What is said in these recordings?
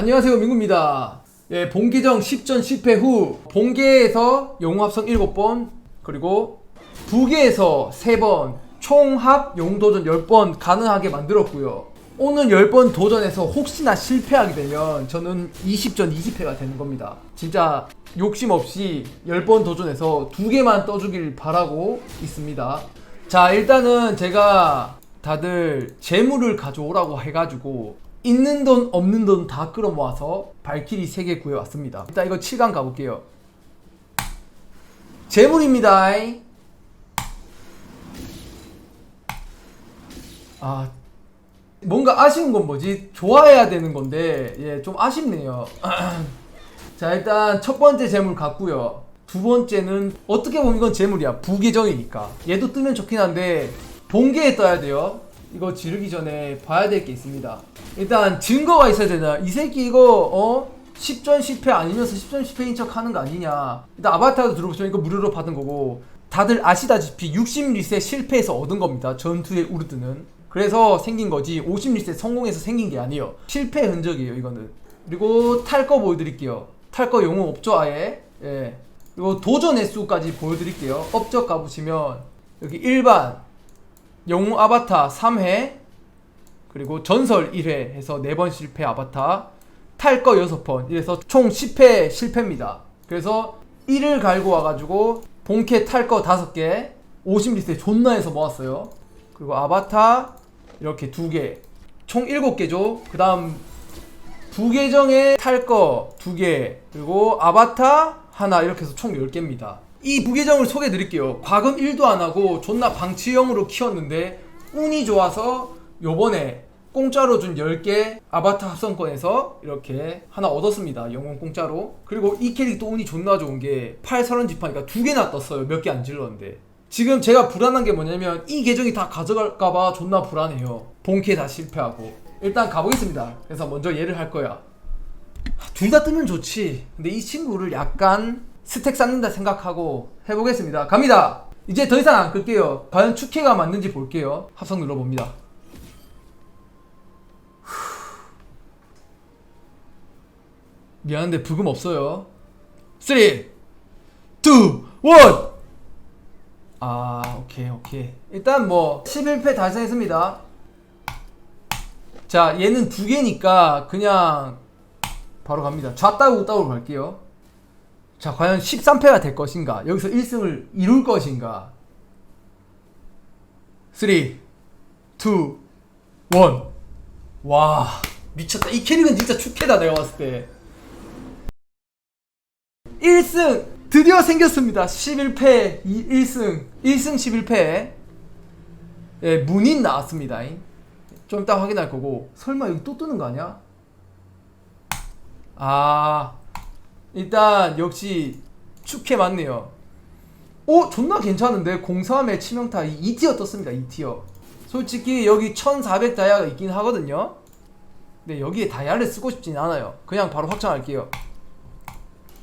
안녕하세요 민구입니다. 예, 본계정 10전 10회 후 본계에서 영웅합성 7번 그리고 부계에서 3번 총합 영웅도전 10번 가능하게 만들었고요. 오늘 10번 도전에서 혹시나 실패하게 되면 저는 20전 20회가 되는 겁니다. 진짜 욕심 없이 10번 도전해서 두 개만 떠주길 바라고 있습니다. 자 일단은 제가 다들 재물을 가져오라고 해가지고 있는 돈 없는 돈 다 끌어모아서 발키리 3개 구해왔습니다. 일단 이거 7강 가볼게요. 재물입니다. 아 뭔가 아쉬운 건 뭐지? 좋아해야 되는 건데 예 좀 아쉽네요. 자 일단 첫 번째 재물 갔고요. 두 번째는 어떻게 보면 이건 재물이야. 부계정이니까. 얘도 뜨면 좋긴 한데 본계에 떠야 돼요 이거 지르기 전에 봐야 될 게 있습니다. 일단 증거가 있어야 되나? 이 새끼 이거 어? 10전 10패 아니면서 10전 10패인 척 하는 거 아니냐? 일단 아바타도 들어보시면 이거 무료로 받은 거고. 다들 아시다시피 60리셋 실패해서 얻은 겁니다. 전투의 우르드는. 그래서 생긴 거지. 50리셋 성공해서 생긴 게 아니에요. 실패 흔적이에요 이거는. 그리고 탈 거 보여드릴게요. 탈거 영웅 없죠 아예? 예. 그리고 도전 횟수까지 보여드릴게요. 업적 가보시면 여기 일반 영웅 아바타 3회 그리고 전설 1회 해서 4번 실패 아바타 탈거 6번. 이래서 총 10회 실패입니다. 그래서 1을 갈고 와가지고 본캐 탈거 5개 50리셋 존나 해서 모았어요. 그리고 아바타 이렇게 2개 총 7개죠. 그 다음 부계정에 탈거 2개 그리고 아바타 하나 이렇게 해서 총 10개입니다 이 부계정을 소개해 드릴게요. 과금 1도 안 하고 존나 방치형으로 키웠는데 운이 좋아서 요번에 공짜로 준 10개 아바타 합성권에서 이렇게 하나 얻었습니다. 영웅 공짜로. 그리고 이 캐릭도 운이 존나 좋은 게 8설원 지파니까 두 개나 떴어요. 몇 개 안 질렀는데. 지금 제가 불안한 게 뭐냐면 이 계정이 다 가져갈까봐 존나 불안해요. 본캐 다 실패하고. 일단 가보겠습니다. 그래서 먼저 얘를 할 거야. 둘 다 뜨면 좋지. 근데 이 친구를 약간 스택 쌓는다 생각하고 해보겠습니다. 갑니다. 이제 더 이상 안 끌게요. 과연 축해가 맞는지 볼게요. 합성 눌러봅니다. 미안한데 부금 없어요. 3 2 1 아 오케이 오케이. 일단 뭐 11패 달성했습니다. 자 얘는 두 개니까 그냥 바로 갑니다. 좌따구 우따구로 갈게요 자 과연 13패가 될 것인가? 여기서 1승을 이룰 것인가? 3 2 1 와 미쳤다. 이 캐릭은 진짜 축해다 내가 봤을 때. 1승 드디어 생겼습니다. 11패 1승 1승 11패. 예 문인 나왔습니다 좀 이따 확인할 거고. 설마 여기 또 뜨는 거 아니야? 아 일단 역시 축해 맞네요. 오 존나 괜찮은데? 03의 치명타 2티어 떴습니다 2티어. 솔직히 여기 1400 다이아가 있긴 하거든요. 근데 여기에 다이아를 쓰고 싶진 않아요. 그냥 바로 확정할게요.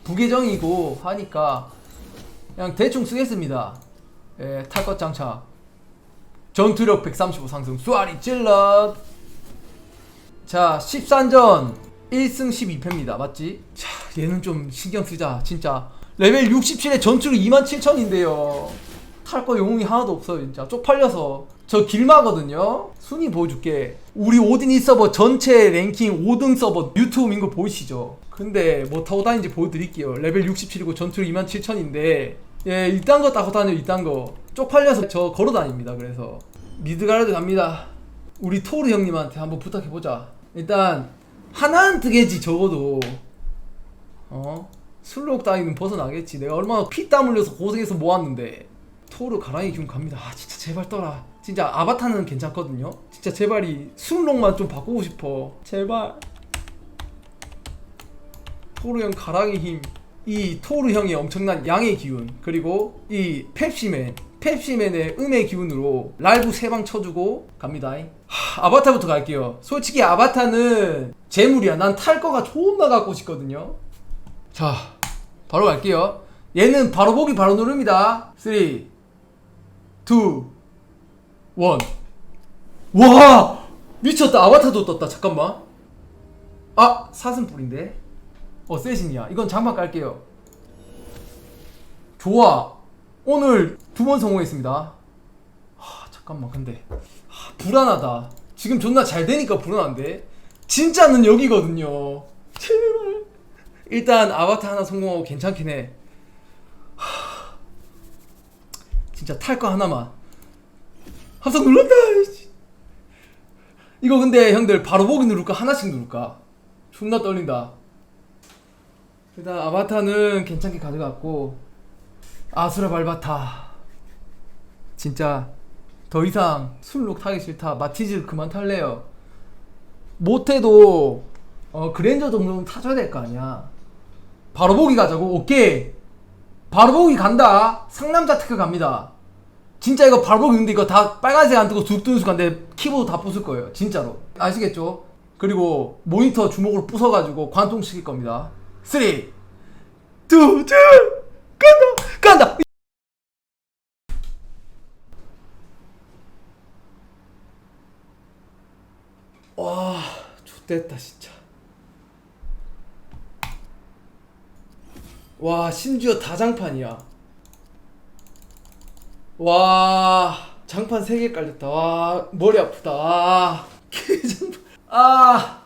부계정이고 하니까 그냥 대충 쓰겠습니다. 예, 탈것 장착 전투력 135 상승. 쏘아리 찔러 자 13전 1승 12패입니다. 맞지? 자 얘는 좀 신경 쓰자 진짜. 레벨 67에 전투력 27,000인데요. 탈 거 영웅이 하나도 없어요 진짜. 쪽팔려서. 저 길마거든요. 순위 보여줄게. 우리 오디니 서버 전체 랭킹 5등 서버 유튜브인 거 보이시죠? 근데 뭐 타고 다니는지 보여드릴게요. 레벨 67이고 전투력 27,000인데. 예 이딴 거 타고 다녀요 이딴 거. 쪽팔려서 저 걸어 다닙니다 그래서. 미드가르드 갑니다. 우리 토르 형님한테 한번 부탁해보자. 일단 하나는 뜨개지 적어도 어? 술록 따위는 벗어나겠지. 내가 얼마나 피땀 흘려서 고생해서 모았는데. 토르 가랑이 기운 갑니다. 아 진짜 제발 떠라. 진짜 아바타는 괜찮거든요? 진짜 제발 이 술록만 좀 바꾸고 싶어. 제발. 토르 형 가랑이 힘. 이 토르 형의 엄청난 양의 기운. 그리고 이 펩시맨. 펩시맨의 음의 기운으로 라이브 세 방 쳐주고 갑니다. 하, 아바타부터 갈게요. 솔직히 아바타는 재물이야. 난 탈 거가 존나 갖고 싶거든요 자 바로 갈게요. 얘는 바로 보기 바로 누릅니다. 3 2 1 와 미쳤다. 아바타도 떴다. 잠깐만. 아 사슴뿔인데? 어 세신이야. 이건 장판 깔게요. 좋아. 오늘 두 번 성공했습니다. 하 잠깐만. 근데 하, 불안하다. 지금 존나 잘 되니까 불안한데? 진짜는 여기거든요. 제발 일단 아바타 하나 성공하고 괜찮긴 해. 하, 진짜 탈 거 하나만. 합성 눌렀다. 이거 근데 형들 바로 보기 누를까? 하나씩 누를까? 존나 떨린다. 일단 아바타는 괜찮게 가져갔고 아수라 발바타. 진짜 더 이상 술록 타기 싫다. 마티즈 그만 탈래요. 못해도 어 그랜저 정도는 타줘야 될 거 아니야 바로 보기 가자고. 오케이. 바로 보기 간다. 상남자 테크 갑니다. 진짜 이거 바로 보기 근데 이거 다 빨간색 안 뜨고 둑 뜨는 순간 내 키보드 다 부술 거예요. 진짜로. 아시겠죠? 그리고 모니터 주먹으로 부숴가지고 관통시킬 겁니다. 3 2 1 간다! 간다! 와 좋됐다 진짜 와 심지어 다장판이야. 와 장판 3개 깔렸다. 와 머리 아프다. 와 개장판. 아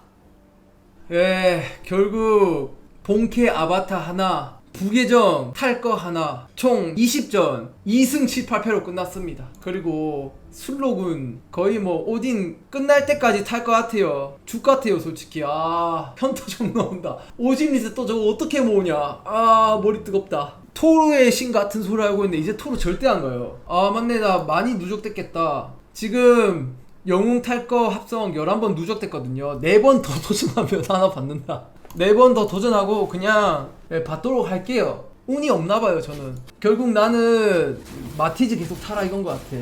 예, 결국 본캐 아바타 하나, 부계정 탈거 하나, 총 20전 2승 7, 8패로 끝났습니다. 그리고 술록은 거의 뭐 오딘 끝날 때까지 탈 것 같아요. 죽 같아요, 솔직히. 아, 현타 좀 나온다. 오진리스 또 저거 어떻게 모으냐. 아, 머리 뜨겁다. 토르의 신 같은 소리 알고 있는데 이제 토르 절대 안 가요. 아, 맞네. 나 많이 누적됐겠다. 지금 영웅 탈 거 합성 11번 누적됐거든요. 4번 더 도전하면 하나 받는다. 4번 더 도전하고 그냥 예, 받도록 할게요. 운이 없나 봐요, 저는. 결국 나는 마티즈 계속 타라 이건 것 같아.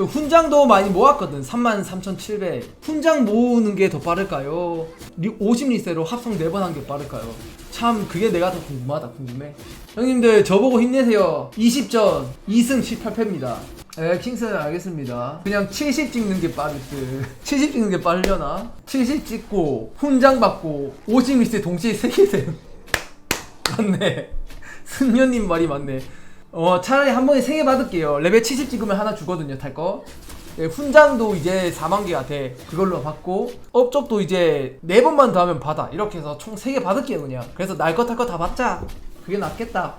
그 훈장도 많이 모았거든. 33,700. 훈장 모으는 게 더 빠를까요? 50리세로 합성 4번 한 게 빠를까요? 참 그게 내가 더 궁금하다. 궁금해. 형님들 저보고 힘내세요. 20전 2승 18패입니다. 에 킹스는 알겠습니다. 그냥 70 찍는 게 빠를 듯. 70 찍는 게 빠르려나? 70 찍고 훈장 받고 50리세 동시에 3개 됨. 맞네. 승려님 말이 맞네. 어, 차라리 한 번에 3개 받을게요. 레벨 70 찍으면 하나 주거든요, 탈 거. 예, 훈장도 이제 4만 개가 돼. 그걸로 받고, 업적도 이제 4번만 더 하면 받아. 이렇게 해서 총 3개 받을게요, 그냥. 그래서 날 거 탈 거 다 받자. 그게 낫겠다.